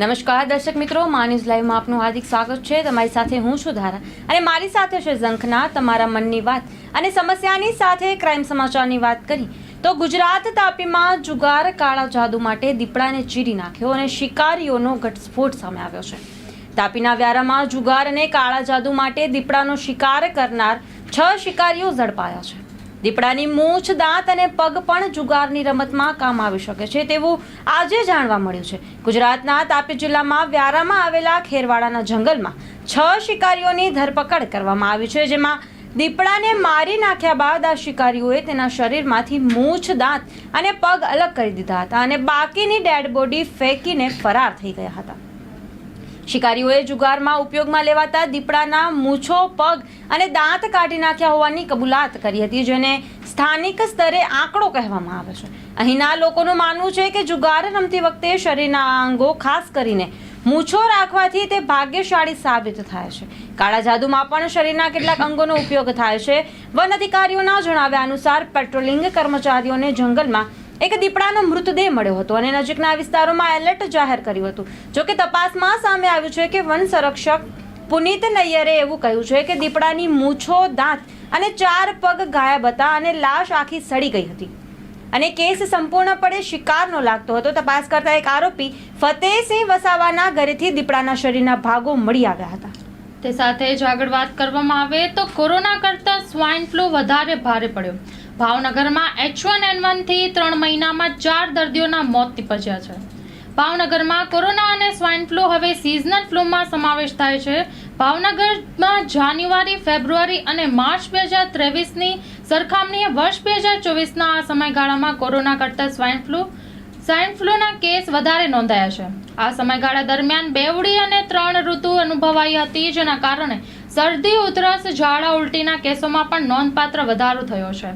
નમસ્કાર, દર્શક મિત્રો. માન્યુઝ લાઈવમાં આપનું હાર્દિક સ્વાગત છે. તમારી સાથે હું છું ધારા. અને મારી સાથે છે ઝંખના, તમારા મનની વાત અને સમસ્યાની સાથે ક્રાઇમ સમાચારની વાત કરી. તો ગુજરાત તાપીમાં જુગાર કાળા જાદુ માટે દીપડાને ચીરી નાખ્યો અને શિકારીઓનો ઘટસ્ફોટ સામે આવ્યો છે. તાપીના વ્યારામાં જુગાર અને કાળા જાદુ માટે દીપડાનો શિકાર કરનાર છ શિકારીઓ ઝડપાયા છે. દીપડાની મૂછ, દાંત અને પગ પણ જુગારની રમતમાં કામ આવી શકે છે તેવું આજે જાણવા મળ્યું છે. ગુજરાતના તાપી જિલ્લામાં વ્યારામાં આવેલા ખેરવાડાના જંગલમાં છ શિકારીઓની ધરપકડ કરવામાં આવી છે, જેમાં દીપડાને મારી નાખ્યા બાદ આ શિકારીઓએ તેના શરીરમાંથી મૂછ, દાંત અને પગ અલગ કરી દીધા હતા અને બાકીની ડેડ બોડી ફેંકીને ફરાર થઈ ગયા હતા. શિકારીઓએ જુગારમાં ઉપયોગમાં લેવાતા દીપડાના મૂછો, પગ અને દાંત કાઢી નાખ્યા હોવાની કબૂલાત કરી હતી, જેને સ્થાનિક સ્તરે આંકડો કહેવામાં આવે છે. અહીંના લોકોનું માનવું છે કે જુગાર રમતી વખતે શરીરના અંગો ખાસ કરીને મૂછો રાખવાથી તે ભાગ્યશાળી સાબિત થાય છે. કાળા જાદુમાં પણ શરીરના કેટલાક અંગોનો ઉપયોગ થાય છે. વન અધિકારીઓના જણાવ્યા અનુસાર પેટ્રોલિંગ કર્મચારીઓને જંગલમાં એક દીપડાનો મૃતદેહ મળ્યો હતો અને નજીકના વિસ્તારોમાં એલર્ટ જાહેર કર્યું હતું. જોકે તપાસમાં સામે આવ્યું છે કે વન સંરક્ષક પુનીત નૈયરે એવું કહ્યું છે કે દીપડાની મૂછો, દાંત અને ચાર પગ ગાયબ હતા અને લાશ આખી સડી ગઈ હતી. અને કેસ સંપૂર્ણપણે શિકારનો લાગતો હતો. તપાસ કરતા એક આરોપી ફતેહસિંહ વસાવાના ઘરેથી દીપડાના શરીરના ભાગો મળી આવ્યા હતા. તે સાથે જ આગળ વાત કરવામાં આવે તો કોરોના કરતાં સ્વાઇન ફ્લૂ વધારે ભારે પડ્યો. ભાવનગરમાં એચ વન એન વનથી ત્રણ મહિનામાં ચાર દર્દીઓના મોત નીપજ્યા છે. ભાવનગરમાં કોરોના અને સ્વાઇન ફ્લૂ હવે સિઝનલ ફ્લૂમાં સમાવેશ થાય છે. ભાવનગરમાં જાન્યુઆરી, ફેબ્રુઆરી અને માર્ચ બે હજાર ત્રેવીસની સરખામણીએ વર્ષ બે હજાર ચોવીસના આ સમયગાળામાં કોરોના કરતાં સ્વાઇન ફ્લૂ સ્વાઇન ફ્લૂના કેસ વધારે નોંધાયા છે. આ સમયગાળા દરમિયાન બેવડી અને ત્રણ ઋતુ અનુભવાઈ હતી, જેના કારણે શરદી, ઉધરસ, ઝાડા, ઉલટીના કેસોમાં પણ નોંધપાત્ર વધારો થયો છે.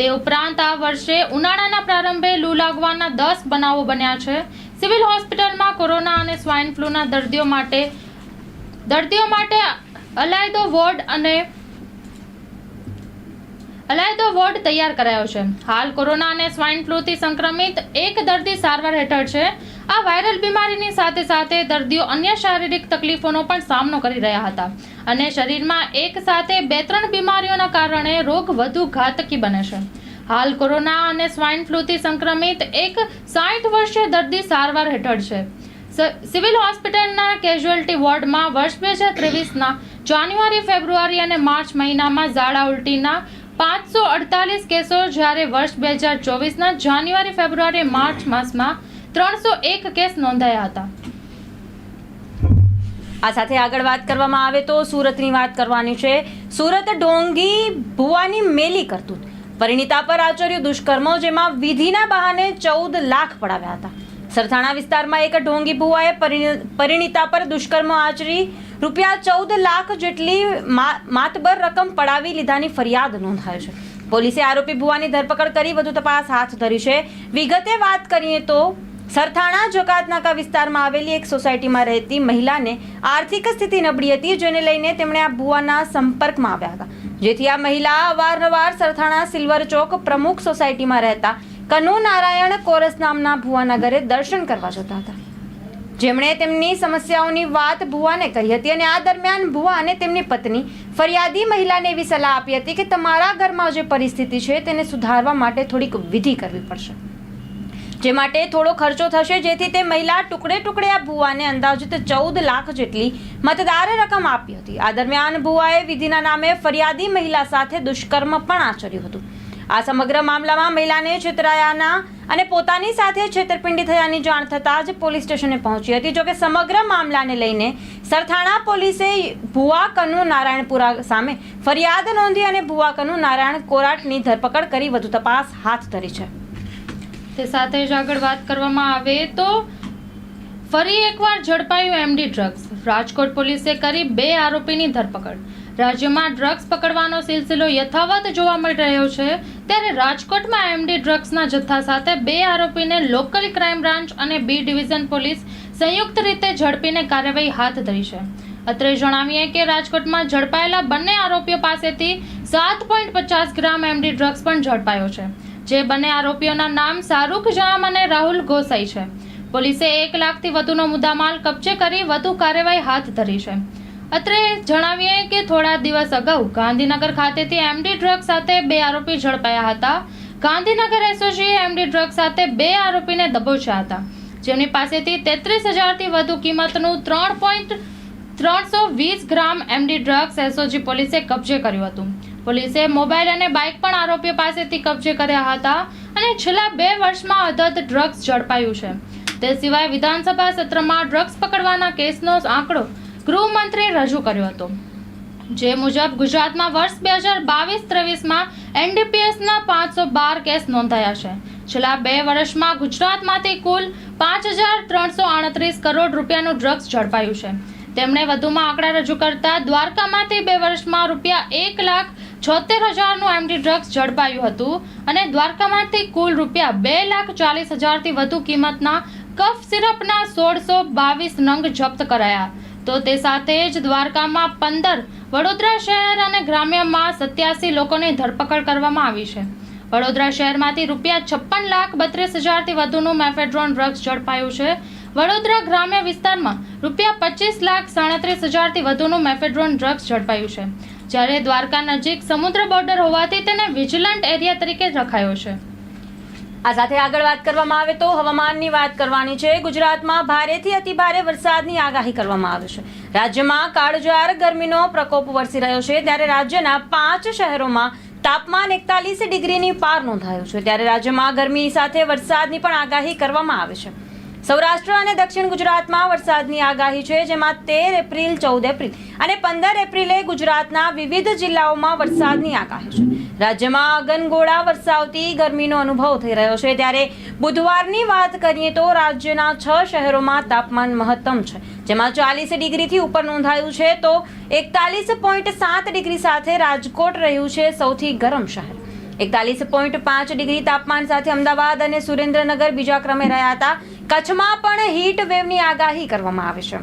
તે ઉપરાંત આ વર્ષે ઉનાળાના પ્રારંભે લૂ લાગવાના દસ બનાવો બન્યા છે. સિવિલ હોસ્પિટલમાં કોરોના અને સ્વાઇન ફ્લૂના દર્દીઓ માટે દર્દીઓ માટે અલાયદો વોર્ડ અને અલાયદો વોર્ડ તૈયાર કરાયો છે. હાલ કોરોના અને સ્વાઇન ફ્લૂથી સંક્રમિત એક દર્દી સારવાર હેઠળ છે. આ વાયરલ બીમારીની સાથે સાથે દર્દીઓ અન્ય શારીરિક તકલીફોનો પણ સામનો કરી રહ્યા હતા. અને શરીરમાં એક સાથે બે ત્રણ બીમારીઓના કારણે રોગ વધુ ઘાતકી બને છે. હાલ કોરોના અને સ્વાઇન ફ્લૂથી સંક્રમિત એક સાઠ વર્ષીય દર્દી સારવાર હેઠળ છે. સિવિલ હોસ્પિટલના કેઝ્યુઅલ્ટી વોર્ડમાં વર્ષ બે હજાર ત્રેવીસના જાન્યુઆરી, ફેબ્રુઆરી અને માર્ચ મહિનામાં ઝાડા ઉલટીના પાંચસો અડતાલીસ કેસો જ્યારે વર્ષ બે હજાર ચોવીસના જાન્યુઆરી, ફેબ્રુઆરી માર્ચ માસમાં ત્રણસો એક કેસ નોંધાયા હતા. આ સાથે આગળ વાત કરવામાં આવે તો સુરતની વાત કરવાની છે. સુરત ડોંગી ભુવાની મેલી કરતું પરિણીતા પર આચર્યું દુષ્કર્મો જેમાં વિધિના બહાને ચૌદ લાખ પડાવ્યા હતા. સરથાણા વિસ્તારમાં એક ઢોંગી ભુવાએ પરિણી- પરિણીતા પર દુષ્કર્મ આચરી રૂપિયા ચૌદ લાખ જેટલી માતબર રકમ પડાવી લીધાની ફરિયાદ નોંધાય છે. પોલીસે આરોપી ભુવાની ધરપકડ કરી વધુ તપાસ હાથ ધરી છે. વિગતે વાત કરીએ તો સરથાણા જકાતનાકા વિસ્તારમાં આવેલી એક સોસાયટીમાં રહેતી મહિલાને આર્થિક સ્થિતિ નબળી હતી, જેને લઈને તેમણે આ ભુવાના સંપર્કમાં આવ્યા હતા. જેથી આ મહિલા અવારનવાર સરથાણા સિલ્વર ચોક પ્રમુખ સોસાયટીમાં રહેતા કનુ નારાયણ કોરસ નામના ભુવાના ઘરે દર્શન કરવા જતા હતા. જેમણે તેમની સમસ્યાઓની વાત ભુવાને કહી હતી અને આ દરમિયાન ભુવા અને તેમની પત્ની ફરિયાદી મહિલાને એવી સલાહ આપી હતી કે તમારા ઘરમાં જે પરિસ્થિતિ છે તેને સુધારવા માટે થોડીક વિધિ કરવી પડશે. જે માટે થોડો ખર્ચો થશે, જેથી તે મહિલા ટુકડે ટુકડે આ ભુવાને અંદાજિત ચૌદ લાખ જેટલી મતદાર રકમ આપી હતી. આ દરમિયાન ભુવાએ વિધિના નામે ફરિયાદી મહિલા સાથે દુષ્કર્મ પણ આચર્યું હતું. આ સમગ્ર મામલામાં મહિલાને છેતરાયાના અને પોતાની સાથે છેતરપિંડી થયાની જાણ થતાં જ પોલીસ સ્ટેશને પહોંચી હતી, જોકે સમગ્ર મામલાને લઈને સરથાણા પોલીસે ભુવા કનુ નારાયણપુરા સામે ફરિયાદ નોંધી અને ભુવા કનુ નારાયણ કોરાટની ધરપકડ કરી વધુ તપાસ હાથ ધરી છે. તે સાથે જ આગળ વાત કરવામાં આવે તો ફરી એકવાર ઝડપાયું એમડી ડ્રગ્સ. રાજકોટ પોલીસે કરી બે આરોપીની ધરપકડ. રાજ્યમાં ડ્રગ્સ પકડવાનો સિલસિલો યથાવત જોવા મળી રહ્યો છે. ત્યારે રાજકોટમાં એમડી ડ્રગ્સના જથ્થા સાથે બે આરોપીને લોકલ ક્રાઇમ બ્રાન્ચ અને બી ડિવિઝન પોલીસ સંયુક્ત રીતે ઝડપીને કાર્યવાહી હાથ ધરી છે. અત્રે જણાવીએ કે રાજકોટમાં ઝડપાયેલા બંને આરોપીઓ પાસેથી સાત પોઈન્ટ પચાસ ગ્રામ એમડી ડ્રગ્સ પણ ઝડપાયો છે. જે બંને આરોપીઓના નામ શાહરૂખ જામ અને રાહુલ ગોસાઈ છે. પોલીસે એક લાખથી વધુનો મુદ્દામાલ કબજે કરી વધુ કાર્યવાહી હાથ ધરી છે. અત્રે જણાવીએ કે થોડા દિવસ અગાઉ ગાંધીનગર ખાતેથી એમડી ડ્રગ સાથે બે આરોપી ઝડપાયા હતા. ગાંધીનગર એસઓજીએ એમડી ડ્રગ સાથે બે આરોપીને દબોચ્યા હતા. જેમની પાસેથી તેત્રીસ હજારથી વધુ કિંમતનું ત્રણ પોઈન્ટ ત્રણસો વીસ ગ્રામ એમડી ડ્રગ્સ એસઓજી પોલીસે કબજે કર્યું હતું. પોલીસે મોબાઈલ અને બાઇક પણ આરોપીઓ પાસેથી કબજે કર્યા હતા અને છેલ્લા બે વર્ષમાં અધત ડ્રગ્સ ઝડપાયું છે. તે સિવાય વિધાનસભા સત્રમાં ડ્રગ્સ પકડવાના કેસનો આંકડો ગૃહમંત્રીએ રજૂ કર્યો હતો. જે મુજબ ગુજરાતમાં વર્ષ બે હજાર બાવીસ ત્રેવીસમાં એનડીપીએસના પાંચસો બાર કેસ નોંધાયા છે. છેલ્લા બે વર્ષમાં ગુજરાતમાંથી કુલ પાંચ હજાર ત્રણસો આડત્રીસ કરોડ રૂપિયાનું ડ્રગ્સ ઝડપાયું છે. તેમણે વધુમાં આંકડા રજૂ કરતા દ્વારકામાંથી બે વર્ષમાં રૂપિયા એક લાખ છોતેર હજારનું એમડી ડ્રગ્સ ઝડપાયું હતું અને દ્વારકામાંથી કુલ રૂપિયા બે લાખ ચાલીસ હજારથી વધુ કિંમતના કફ સિરપના સોળસો બાવીસ નંગ જપ્ત કરાયા. તો તે સાથે જ દ્વારકામાં પંદર, વડોદરા શહેર અને ગ્રામ્યમાં સત્યાસી લોકોની ધરપકડ કરવામાં આવી છે. વડોદરા શહેરમાંથી રૂપિયા છપ્પન લાખ બત્રીસ હજારથી વધુનું મેફેડ્રોન ડ્રગ્સ ઝડપાયું છે વડોદરા ગ્રામ્ય વિસ્તારમાં રૂપિયા પચીસ લાખ સાડત્રીસ હજારથી વધુનું મેફેડ્રોન ડ્રગ્સ ઝડપાયું છે. જ્યારે દ્વારકા નજીક સમુદ્ર બોર્ડર હોવાથી તેને વિજિલન્ટ એરિયા તરીકે રખાયો છે. આ સાથે આગળ વાત કરવામાં આવે તો હવામાનની વાત કરવાની છે. ગુજરાતમાં ભારેથી અતિભારે વરસાદની આગાહી કરવામાં આવે છે. રાજ્યમાં કાળજાર ગરમીનો પ્રકોપ વરસી રહ્યો છે. ત્યારે રાજ્યના પાંચ શહેરોમાં તાપમાન એકતાલીસ ડિગ્રીની પાર નોંધાયું છે. ત્યારે રાજ્યમાં ગરમી સાથે વરસાદની પણ આગાહી કરવામાં આવે છે. સૌરાષ્ટ્ર અને દક્ષિણ ગુજરાતમાં વરસાદની આગાહી છે, જેમાં તેર એપ્રિલ, ચૌદ એપ્રિલ અને પંદર એપ્રિલે ગુજરાતના વિવિધ જિલ્લાઓમાં વરસાદની આગાહી છે. રાજ્યમાં અગનગોળા વરસાવતી ગરમીનો અનુભવ થઈ રહ્યો છે. ત્યારે બુધવારની વાત કરીએ તો રાજ્યના છ શહેરોમાં તાપમાન મહત્તમ છે, જેમાં ચાલીસ ડિગ્રીથી ઉપર નોંધાયું છે. તો એકતાલીસ પોઈન્ટ સાત ડિગ્રી સાથે રાજકોટ રહ્યું છે, સૌથી ગરમ શહેર. એકતાલીસ પોઈન્ટ પાંચ ડિગ્રી તાપમાન સાથે અમદાવાદ અને સુરેન્દ્રનગર બીજા ક્રમે રહ્યા હતા. કચ્છમાં પણ હીટ વેવની આગાહી કરવામાં આવી છે.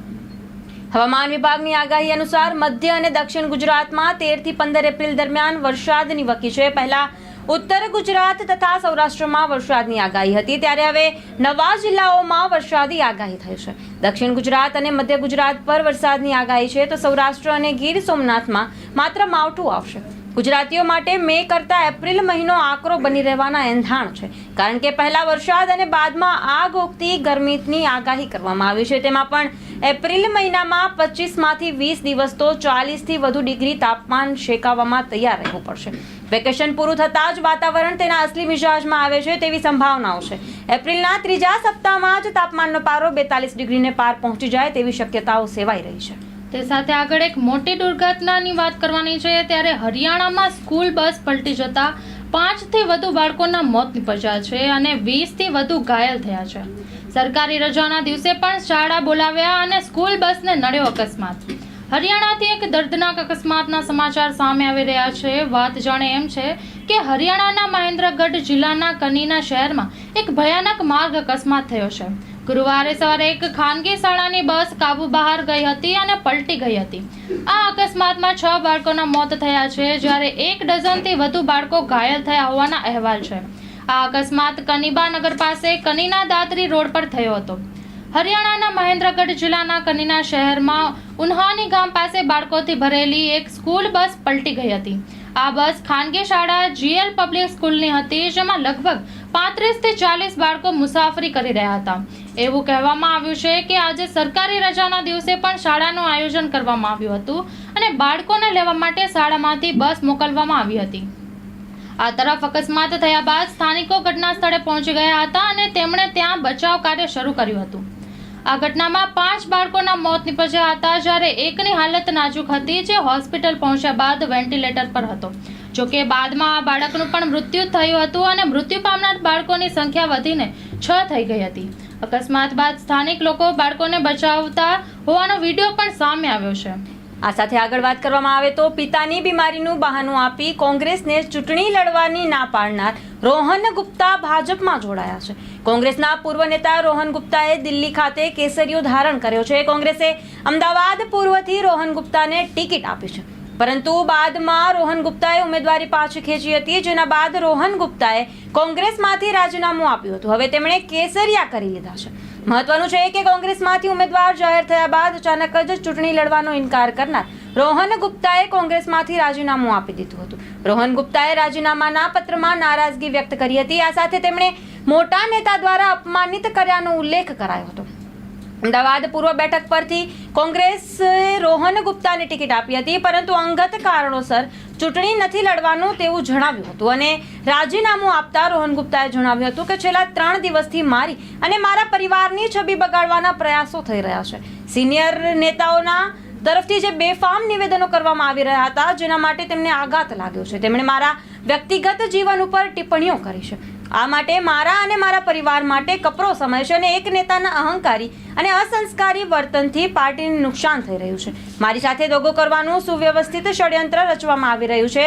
હવામાન વિભાગની આગાહી અનુસાર મધ્ય અને દક્ષિણ ગુજરાતમાં તેરથી પંદર એપ્રિલ દરમિયાન વરસાદની વકી છે. પહેલા ઉત્તર ગુજરાત તથા સૌરાષ્ટ્રમાં વરસાદની આગાહી હતી. ત્યારે હવે નવા જિલ્લાઓમાં વરસાદી આગાહી થઈ છે. દક્ષિણ ગુજરાત અને મધ્ય ગુજરાત પર વરસાદની આગાહી છે. તો સૌરાષ્ટ્ર અને ગીર સોમનાથમાં માત્ર માવઠું આવશે. ગુજરાતીઓ માટે મે કરતા એપ્રિલ મહિનો આકરો બની રહેવાના એંધાણ છે. કારણ કે પહેલા વરસાદ અને બાદમાં આગ ઓગતી ગરમીની આગાહી કરવામાં આવી છે. તેમાં પણ એપ્રિલ મહિનામાં પચીસમાંથી વીસ દિવસ તો ચાલીસથી વધુ ડિગ્રી તાપમાન શેકાવવામાં તૈયાર રહેવું પડશે. વેકેશન પૂરું થતાં જ વાતાવરણ તેના અસલી મિજાજમાં આવે છે તેવી સંભાવનાઓ છે. એપ્રિલના ત્રીજા સપ્તાહમાં જ તાપમાનનો પારો બેતાલીસ ડિગ્રીને પાર પહોંચી જાય તેવી શક્યતાઓ સેવાઈ રહી છે. તે સાથે આગળ એક મોટી દુર્ઘટનાની વાત કરવાની છે, ત્યારે હરિયાણામાં સ્કૂલ બસ પલટી જતા પાંચથી વધુ બાળકોના મોત નિપજ્યા છે અને વીસથી વધુ ઘાયલ થયા છે. સરકારી રજાના દિવસે પણ શાળા બોલાવ્યા અને સ્કૂલ બસને નડ્યો અકસ્માત. હરિયાણાથી એક દર્દનાક અકસ્માતના સમાચાર સામે આવી રહ્યા છે. વાત જાણે એમ છે કે હરિયાણાના મહેન્દ્રગઢ જિલ્લાના કનીના શહેરમાં એક ભયાનક માર્ગ અકસ્માત થયો છે. ગુરુવારે સવારે એક ખાનગી શાળાની બસ કાબુ બહાર ગઈ હતી અને પલટી ગઈ હતી. આ અકસ્માતમાં છ બાળકોના મોત થયા છે, જ્યારે એક ડઝનથી વધુ બાળકો ઘાયલ થયા હોવાના અહેવાલ છે. આ અકસ્માત કનીબા નગર પાસે કનીના દાદરી રોડ પર થયો હતો. હરિયાણાના મહેન્દ્રગઢ જિલ્લાના કનીના શહેરમાં ઉન્હાની ગામ પાસે બાળકોથી ભરેલી એક સ્કૂલ બસ પલટી ગઈ હતી. આ બસ ખાનગી શાળા જીએલ પબ્લિક સ્કૂલની હતી, જેમાં લગભગ પાંત્રીસથી ચાલીસ બાળકો મુસાફરી કરી રહ્યા હતા. એવું કહેવામાં આવ્યું છે કે આજે સરકારી રજાના દિવસે પણ શાળાનું આયોજન કરવામાં આવ્યું હતું અને બાળકોને લેવા માટે શાળામાંથી બસ મોકલવામાં આવી હતી. આ તરફ અકસ્માત થયા બાદ સ્થાનિકો ઘટના સ્થળે પહોંચી ગયા હતા અને તેમણે ત્યાં બચાવ કાર્ય શરૂ કર્યું હતું. આ ઘટનામાં પાંચ બાળકોના મોત નીપજ્યા હતા જ્યારે એકની હાલત નાજુક હતી જે હોસ્પિટલ પહોંચ્યા બાદ વેન્ટિલેટર પર હતો. જોકે બાદમાં આ બાળકનું પણ મૃત્યુ થયું હતું અને મૃત્યુ પામનાર બાળકોની સંખ્યા વધીને છ થઈ ગઈ હતી. અકસ્માત બાદ સ્થાનિક લોકો બાળકોને બચાવતા હોવાનો વીડિયો પણ સામે આવ્યો છે. આ સાથે આગળ વાત કરવામાં આવે તો પિતાની બીમારીનું બહાનું આપી કોંગ્રેસને ચૂંટણી લડવાની ના પાડનાર રોહન ગુપ્તા ભાજપમાં જોડાયા છે. કોંગ્રેસના પૂર્વ નેતા રોહન ગુપ્તાએ દિલ્હી ખાતે કેસરીયો ધારણ કર્યો છે. કોંગ્રેસે અમદાવાદ પૂર્વથી રોહન ગુપ્તાને ટિકિટ આપી છે. પરંતુ બાદમાં રોહન ગુપ્તાએ ઉમેદવારી પાછી ખેંચી હતી. જેના બાદ રોહન ગુપ્તાએ કોંગ્રેસમાંથી રાજીનામું આપ્યું હતું. હવે તેમણે કેસરિયા કરી લીધા છે. મહત્વનું છે કે કોંગ્રેસમાંથી ઉમેદવાર જાહેર થયા બાદ અચાનક જ ચૂંટણી લડવાનો ઇનકાર કરનાર રોહન ગુપ્તાએ કોંગ્રેસમાંથી રાજીનામું આપી દીધું હતું. રોહન ગુપ્તાએ રાજીનામાના પત્રમાં નારાજગી વ્યક્ત કરી હતી. આ સાથે તેમણે મોટા નેતા દ્વારા અપમાનિત કર્યાનો ઉલ્લેખ કરાયો હતો. અમદાવાદ પૂર્વ બેઠક પરથી કોંગ્રેસે રોહન ગુપ્તાને ટિકિટ આપી હતી, પરંતુ અંગત કારણોસર ચૂંટણી નથી લડવાનું તેવું જણાવ્યું હતું. અને રાજીનામું આપતા રોહન ગુપ્તાએ જણાવ્યું હતું કે છેલ્લા ત્રણ દિવસથી મારી અને મારા પરિવારની છબી બગાડવાના પ્રયાસો થઈ રહ્યા છે. સિનિયર નેતાઓના તરફથી જે બેફામ નિવેદનો કરવામાં આવી રહ્યા હતા, જેના માટે તેમને આઘાત લાગ્યો છે. તેમણે મારા વ્યક્તિગત જીવન ઉપર ટિપ્પણીઓ કરી છે. આ માટે મારા અને મારા પરિવાર માટે કપરો સમય છે અને એક નેતાના અહંકારી અને અસંસ્કારી વર્તનથી પાર્ટીને નુકસાન થઈ રહ્યું છે. મારી સાથે દગો કરવાનું સુવ્યવસ્થિત ષડયંત્ર રચવામાં આવી રહ્યું છે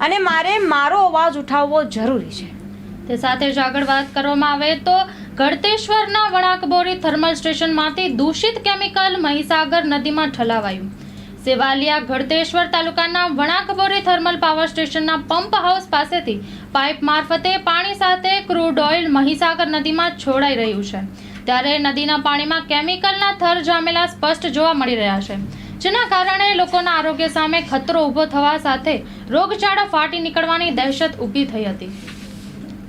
અને મારે મારો અવાજ ઉઠાવવો જરૂરી છે. તે સાથે જ આગળ વાત કરવામાં આવે તો ગળતેશ્વરના વણાકબોરી થર્મલ સ્ટેશનમાંથી દૂષિત કેમિકલ મહીસાગર નદીમાં ઠલાવાયું. સેવાલિયા ગળતેશ્વર તાલુકાના વણાકબોરી થર્મલ પાવર સ્ટેશનના પંપ હાઉસ પાસેથી પાઇપ મારફતે પાણી સાથે ક્રૂડ ઓઇલ મહીસાગર નદીમાં છોડાઈ રહ્યું છે. ત્યારે નદીના પાણીમાં કેમિકલના થર જામેલા સ્પષ્ટ જોવા મળી રહ્યા છે. જેના કારણે લોકોના આરોગ્ય સામે ખતરો ઊભો થવા સાથે રોગચાળો ફાટી નીકળવાની દહેશત ઊભી થઈ હતી.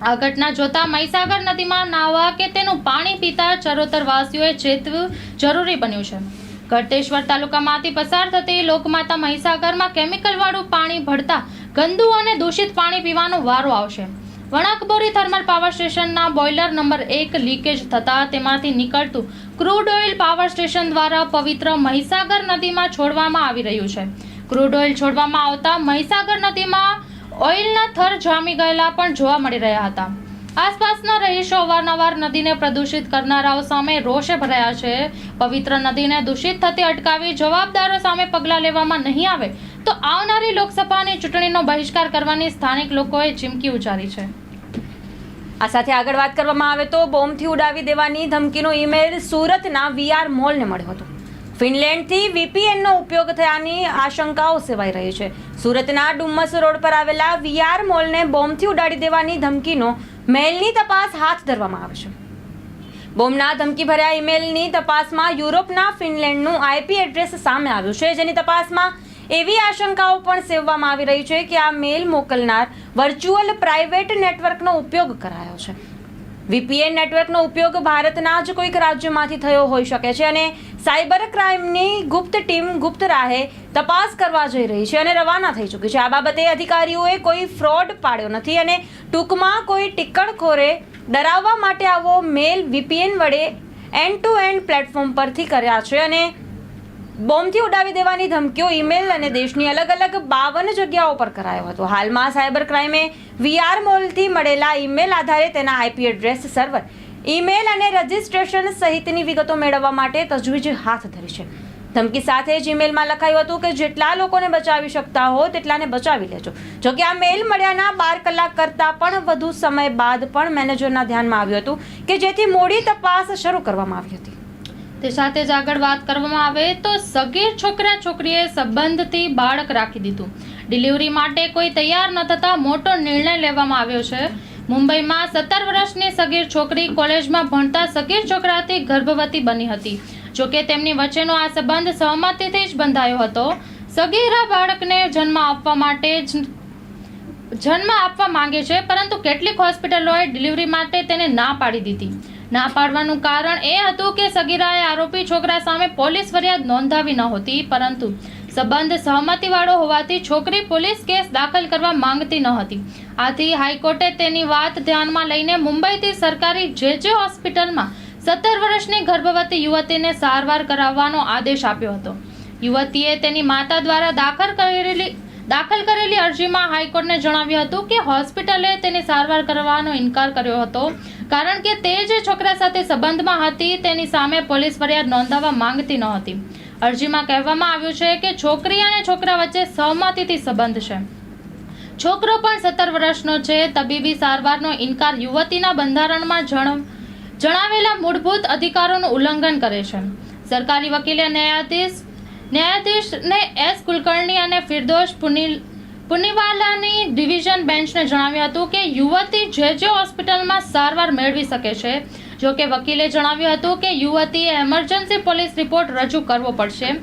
આ ઘટના જોતા મહીસાગર નદીમાં નાહવા કે તેનું પાણી પીતા ચરોતર વાસીઓએ ચેતવું જરૂરી બન્યું છે. ગળતેશ્વર તાલુકામાંથી પસાર થતી લોકમાતા મહીસાગરમાં કેમિકલવાળું પાણી ભળતા ગંદુ અને દૂષિત પાણી પીવાનો વારો આવશે. વણાકબોરી થર્મલ પાવર સ્ટેશનના બોઇલર નંબર એક લીકેજ થતાં તેમાંથી નીકળતું ક્રૂડ ઓઇલ પાવર સ્ટેશન દ્વારા પવિત્ર મહીસાગર નદીમાં છોડવામાં આવી રહ્યું છે. ક્રૂડ ઓઇલ છોડવામાં આવતા મહીસાગર નદીમાં ઓઇલના થર જામી ગયેલા પણ જોવા મળી રહ્યા હતા. આસપાસના રહીશો અવારનવાર નદીને પ્રદૂષિત કરનારાઓ સામે રોષે ભરાયા છે. પવિત્ર નદીને દૂષિત થતી અટકાવી જવાબદારો સામે પગલાં લેવામાં નહીં આવે તો આવનારી લોકસભાની ચૂંટણીનો બહિષ્કાર કરવાની સ્થાનિક લોકોએ ચીમકી ઉચ્ચારી છે. આ સાથે આગળ વાત કરવામાં આવે તો બોમ્બથી ઉડાવી દેવાની ધમકીનો ઈમેલ સુરતના વીઆર મોલને મળ્યો હતો. ફિનલેન્ડથી વીપીએનનો ઉપયોગ થયાની આશંકાઓ સેવાઈ રહી છે. સુરતના ડુમ્મસ રોડ પર આવેલા વીઆર મોલને બોમ્બથી ઉડાડી દેવાની ધમકીનો મેલની તપાસ હાથ ધરવામાં આવે છે. બોમ્બના ધમકી ભર્યા ઈમેલની તપાસમાં યુરોપના ફિનલેન્ડનું આઈપી એડ્રેસ સામે આવ્યું છે, જેની તપાસમાં એવી આશંકાઓ પણ સેવવામાં આવી રહી છે કે આ મેલ મોકલનાર વર્ચ્યુઅલ પ્રાઇવેટ નેટવર્કનો ઉપયોગ કરાયો છે. વીપીએન નેટવર્કનો ઉપયોગ ભારતના જ કોઈક રાજ્યમાંથી થયો હોઈ શકે છે અને સાયબર ક્રાઇમની ગુપ્ત ટીમ ગુપ્ત રાહે તપાસ કરવા જઈ રહી છે અને રવાના થઈ ચૂકી છે. આ બાબતે અધિકારીઓએ કોઈ ફ્રોડ પાડ્યો નથી અને ટૂંકમાં કોઈ ટિક્કણખોરે ડરાવવા માટે આવો મેલ વીપીએન વડે એન્ડ ટુ એન્ડ પ્લેટફોર્મ પરથી કર્યા છે અને બોમ્બથી ઉડાવી દેવાની ધમકીઓ ઈમેલ અને દેશની અલગ અલગ બાવન જગ્યાઓ પર કરાયો હતો. હાલમાં સાયબર ક્રાઇમે વીઆર મોલથી મળેલા ઈમેલ આધારે તેના આઈપી એડ્રેસ, સર્વર, ઈમેલ અને રજિસ્ટ્રેશન સહિતની વિગતો મેળવવા માટે તજવીજ હાથ ધરી છે. ધમકી સાથે જ ઈમેલમાં લખાયું હતું કે જેટલા લોકોને બચાવી શકતા હો તેટલાને બચાવી લેજો. જોકે આ મેલ મળ્યાના બાર કલાક કરતાં પણ વધુ સમય બાદ પણ મેનેજરના ધ્યાનમાં આવ્યું હતું કે જેથી મોડી તપાસ શરૂ કરવામાં આવી હતી. તે સાથે જ આગળ વાત કરવામાં આવે તો સગીર છોકરા છોકરીએ સંબંધથી બાળક રાખી દીધું. ડિલિવરી માટે કોઈ તૈયાર ન થતાં મોટો નિર્ણય લેવામાં આવ્યો છે. મુંબઈમાં સત્તર વર્ષની સગીર છોકરી કોલેજમાં ભણતા સગીર છોકરાથી ગર્ભવતી બની હતી. જોકે તેમની વચ્ચેનો આ સંબંધ સહમતિથી જ બંધાયો હતો. સગીરા બાળકને જન્મ આપવા માટે જ જન્મ આપવા માંગે છે, પરંતુ કેટલીક હોસ્પિટલોએ ડિલિવરી માટે તેને ના પાડી દીધી. ના પાડવાનું કારણ એ હતું કે સગીરાએ આરોપી છોકરા સામે પોલીસ ફરિયાદ નોંધાવી નહોતી પરંતુ સંબંધ સહમતિવાળો હોવાથી છોકરી પોલીસ કેસ દાખલ કરવા માંગતી ન હતી. આથી હાઈકોર્ટે તેની વાત ધ્યાનમાં લઈને મુંબઈથી સરકારી જે જે હોસ્પિટલમાં સત્તર વર્ષની ગર્ભવતી યુવતીને સારવાર કરાવવાનો આદેશ આપ્યો હતો. યુવતીએ તેની માતા દ્વારા દાખલ કરેલી દાખલ કરેલી અરજીમાં હાઈકોર્ટને જણાવ્યું હતું કે હોસ્પિટલે તેની સારવાર કરવાનો ઇનકાર કર્યો હતો, કારણ કે તે જે છોકરા સાથે સંબંધમાં હતી, તેની સામે પોલીસ ફરિયાદ નોંધાવવા માંગતી નહોતી. અરજીમાં કહેવામાં આવ્યું છે કે છોકરી અને છોકરા વચ્ચે સહમતિથી સંબંધ છે. છોકરો પણ સત્તર વર્ષનો છે. તબીબી સારવારનો ઇનકાર યુવતીના બંધારણમાં જણ જણાવેલા મૂળભૂત અધિકારોનું ઉલ્લંઘન કરે છે. સરકારી વકીલે ન્યાયાધીશ ન્યાયાધીશને એસ. કુલકર્ણી અને ફિરદોશ પુનિલ પુનિવાલાની ડિવિઝન બેન્ચને જણાવ્યું હતું કે યુવતી જે જે હોસ્પિટલમાં સારવાર મેળવી શકે છે, જો કે વકીલે જણાવ્યું હતું કે યુવતીએ એમરજન્સી પોલીસ રિપોર્ટ રજૂ કરવો પડશે.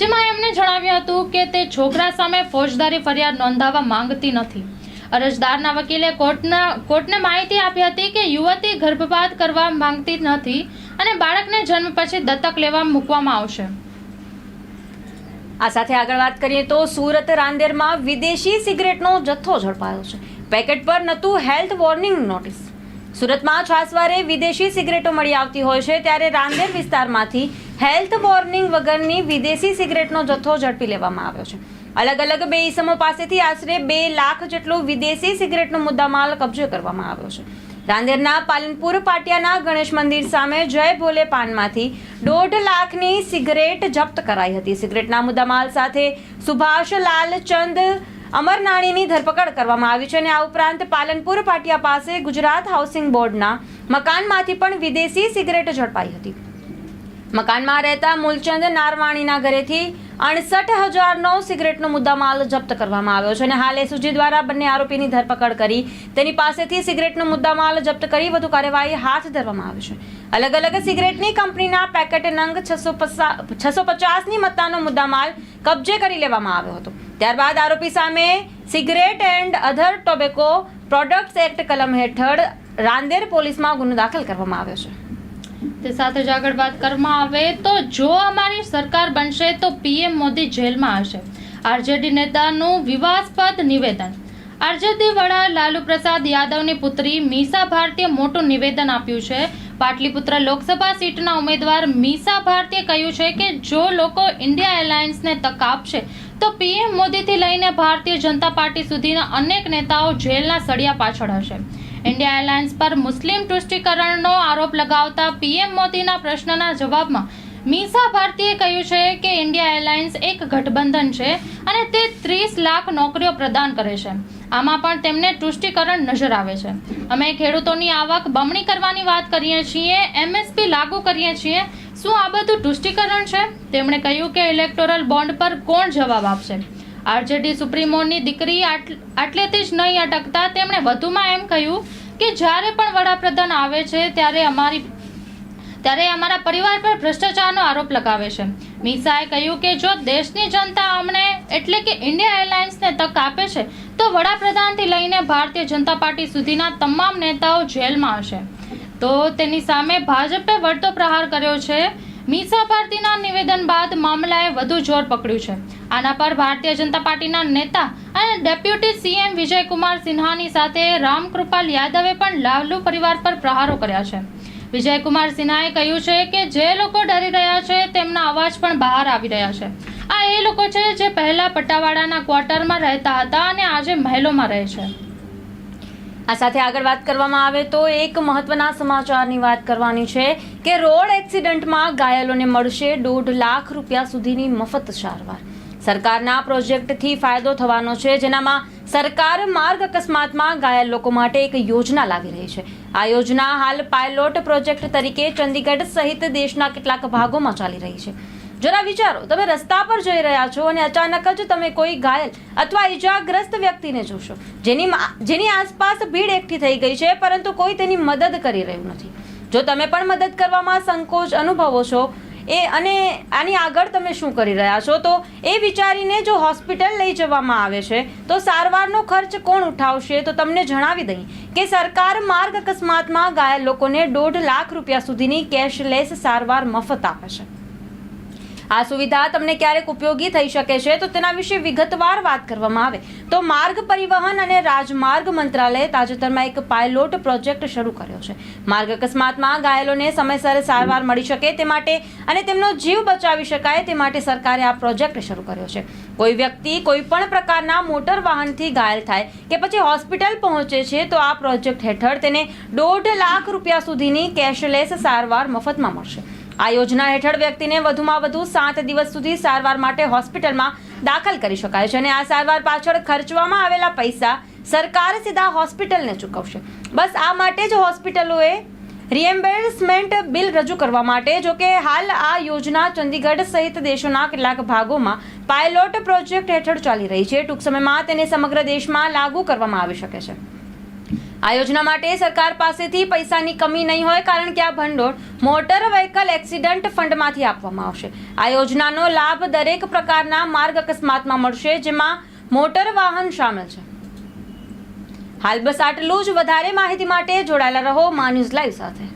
જેમાં એમણે જણાવ્યું હતું કે તે છોકરા સામે ફોજદારી ફરિયાદ નોંધાવવા માંગતી નથી. અરજદારના વકીલે કોર્ટના, કોર્ટને માહિતી આપી હતી કે યુવતી ગર્ભપાત કરવા માંગતી નથી અને બાળકને જન્મ પછી દત્તક લેવા મૂકવામાં આવશે. આ સાથે આગળ વાત કરીએ તો સુરત રાંદેરમાં વિદેશી સિગરેટનો જથ્થો ઝડપાયો છે. પેકેટ પર નતું હેલ્થ વોર્નિંગ નોટિસ. સુરતમાં છાસવારે વિદેશી સિગરેટો મળી આવતી હોય છે ત્યારે રાંદેર વિસ્તારમાંથી હેલ્થ વોર્નિંગ વગરની વિદેશી સિગરેટનો જથ્થો ઝડપી લેવામાં આવ્યો છે. અલગ અલગ બે ઈસમો પાસેથી આશરે બે લાખ જેટલો વિદેશી સિગરેટનો મુદ્દામાલ કબજે કરવામાં આવ્યો છે. રાંદેરના પાલનપુર પાટિયાના ગણેશ મંદિર સામે જય ભોલે પાનમાંથી દોઢ લાખની સિગરેટ જપ્ત કરાઈ હતી. સિગરેટના મુદ્દામાલ સાથે સુભાષ લાલચંદ અમરનાણીની ધરપકડ કરવામાં આવી છે અને આ ઉપરાંત પાલનપુર પાટિયા પાસે ગુજરાત હાઉસિંગ બોર્ડના મકાનમાંથી પણ વિદેશી સિગરેટ ઝડપાઈ હતી. મકાનમાં રહેતા મૂલચંદ નારવાણીના ઘરેથી અડસઠ હજારનો સિગરેટનો મુદ્દામાલ જપ્ત કરવામાં આવ્યો છે અને હાલ એસઓજી દ્વારા બંને આરોપીની ધરપકડ કરી તેની પાસેથી સિગરેટનો મુદ્દામાલ જપ્ત કરી વધુ કાર્યવાહી હાથ ધરવામાં આવી છે. અલગ અલગ સિગરેટની કંપનીના પેકેટ નંગ છસો છસો પચાસની મત્તાનો મુદ્દામાલ કબજે કરી લેવામાં આવ્યો હતો. ત્યારબાદ આરોપી સામે cigarette and other tobacco products act કલમ હેઠળ રાંદેર પોલીસમાં ગુનો દાખલ કરવામાં આવ્યો છે. તે સાથે જ આગળ વાત કરવામાં આવે તો જો અમારી સરકાર બનશે તો પીએમ મોદી જેલમાં હશે. આરજેડી નેતાનું વિવાદસ્પદ નિવેદન. આરજેડી વડા લાલુ પ્રસાદ યાદવની પુત્રી મીસા ભારતીએ મોટું નિવેદન આપ્યું છે. પાટલીપુત્ર લોકસભા સીટના ઉમેદવાર મીસા ભારતીએ કહ્યું છે કે જો લોકો ઇન્ડિયા એલાયન્સને તક આપશે, તો પીએમ મોદીથી લઈને ભારતીય જનતા પાર્ટી સુધીના અનેક નેતાઓ જેલના સળિયા પાછળ હશે. ઇન્ડિયા એલાયન્સ પર મુસ્લિમ તુષ્ટિકરણનો આરોપ લગાવતા પીએમ મોદીના પ્રશ્નના જવાબમાં મીસા ભારતીએ કહ્યું છે કે ઇન્ડિયા એરલાઇન્સ એક ગઠબંધન છે અને તે ત્રીસ લાખ નોકરીઓ પ્રદાન કરે છે. આમાં પણ તેમને તુષ્ટિકરણ નજર આવે છે. અમે ખેડૂતોની આવક બમણી કરવાની વાત કરીએ છીએ, એમએસપી લાગુ કરીએ છીએ. શું આ બધું તુષ્ટિકરણ છે? તેમણે કહ્યું કે ઇલેક્ટોરલ બોન્ડ પર કોણ જવાબ આપશે? આરજેડી સુપ્રીમોની દીકરી આટલ- આટલેથી જ નહીં અટકતા, તેમણે વધુમાં એમ કહ્યું કે જ્યારે પણ વડાપ્રધાન આવે છે, ત્યારે અમારી, ત્યારે અમારા પરિવાર પર ભ્રષ્ટાચારનો આરોપ લગાવે છે. મીસાએ કહ્યું કે જો દેશની જનતા અમને, એટલે કે ઇન્ડિયા એરલાઇન્સને તક આપે છે, તો વડાપ્રધાનથી લઈને ભારતીય જનતા પાર્ટી સુધીના તમામ નેતાઓ જેલમાં હશે. તો તેની સામે ભાજપે વળતો પ્રહાર કર્યો છે. મીસા ભારતીના નિવેદન બાદ મામલાએ વધુ જોર પકડ્યું છે. આના પર ભારતીય જનતા પાર્ટીના નેતા અને ડેપ્યુટી સીએમ વિજયકુમાર સિન્હાની સાથે રામકૃપાલ યાદવે પણ લાલુ પરિવાર પર પ્રહારો કર્યા છે. વિજયકુમાર સિન્હાએ કહ્યું છે કે જે લોકો ડરી રહ્યા છે તેમના અવાજ પણ બહાર આવી રહ્યા છે. આ એ લોકો છે જે પહેલા પટ્ટાવાડાના ક્વાર્ટરમાં રહેતા હતા અને આજે મહેલોમાં રહે છે. આ સાથે આગળ વાત કરવામાં આવે તો એક મહત્વના સમાચારની વાત કરવાની છે કે રોડ એક્સિડન્ટમાં ઘાયલોને મળશે દોઢ લાખ રૂપિયા સુધીની મફત સારવાર. સરકારના પ્રોજેક્ટથી ફાયદો થવાનો છે, જેનામાં સરકાર માર્ગ અકસ્માતમાં ઘાયલ લોકો માટે એક યોજના લાવી રહી છે. આ યોજના હાલ પાયલોટ પ્રોજેક્ટ તરીકે ચંદીગઢ સહિત દેશના કેટલાક ભાગોમાં ચાલી રહી છે. જરા વિચારો, તમે રસ્તા પર જઈ રહ્યા છો અને અચાનક જ તમે કોઈ ઘાયલ અથવા ઈજાગ્રસ્ત વ્યક્તિને જોશો. જેની જેની આસપાસ ભીડ એકઠી થઈ ગઈ છે, પરંતુ કોઈ તેની મદદ કરી રહ્યું નથી. જો તમે પણ મદદ કરવામાં સંકોચ અનુભવો છો એ અને આની આગળ તમે શું કરી રહ્યા છો? તો એ વિચારીને જો હોસ્પિટલ લઈ જવામાં આવે છે, તો સારવારનો ખર્ચ કોણ ઉઠાવશે? તો તમને જણાવી દઈએ કે સરકાર માર્ગ અકસ્માતમાં ઘાયલ લોકોને દોઢ લાખ રૂપિયા સુધીની કેશલેસ સારવાર મફત આપે છે. આ સુવિધા તમને ક્યારેક ઉપયોગી થઈ શકે છે, તો તેના વિશે વિગતવાર વાત કરવામાં આવે. તો માર્ગ પરિવહન અને રાજમાર્ગ મંત્રાલયે તાજેતરમાં એક પાયલોટ પ્રોજેક્ટ શરૂ કર્યો છે. માર્ગ અકસ્માતમાં ઘાયલોને સમયસર સારવાર મળી શકે તે માટે અને તેમનો જીવ બચાવી શકાય તે માટે સરકારે આ પ્રોજેક્ટ શરૂ કર્યો છે. કોઈ વ્યક્તિ કોઈ પણ પ્રકારના મોટર વાહનથી ઘાયલ થાય કે પછી હોસ્પિટલ પહોંચે છે, તો આ પ્રોજેક્ટ હેઠળ તેને દોઢ લાખ રૂપિયા સુધીની કેશલેસ સારવાર મફતમાં મળશે. આ યોજના હેઠળ વ્યક્તિને વધુમાં વધુ સાત દિવસ સુધી સારવાર માટે હોસ્પિટલમાં દાખલ કરી શકાય છે અને આ સારવાર પાછળ ખર્ચવામાં આવેલા પૈસા સરકાર સીધા હોસ્પિટલને ચૂકવશે. બસ આ માટે જ હોસ્પિટલોએ રિએમ્બર્સમેન્ટ બિલ રજૂ કરવા માટે જો કે હાલ આ યોજના ચંદીગઢ સહિત દેશોના કેટલાક ભાગોમાં પાયલોટ પ્રોજેક્ટ હેઠળ ચાલી રહી છે. ટૂંક સમયમાં તેને સમગ્ર દેશમાં લાગુ કરવામાં આવી શકે છે. આ યોજના માટે સરકાર પાસેથી પૈસાની કમી નહીં હોય કારણ કે આ ભંડોળ મોટર વ્હીકલ એક્સિડન્ટ ફંડમાંથી આપવામાં આવશે. આ યોજનાનો લાભ દરેક પ્રકારના માર્ગ અકસ્માતમાં મળશે, જેમાં મોટર વાહન સામેલ છે. હાલ બસ આટલું જ. વધારે માહિતી માટે જોડાયેલા રહો મા ન્યૂઝ લાઈવ સાથે.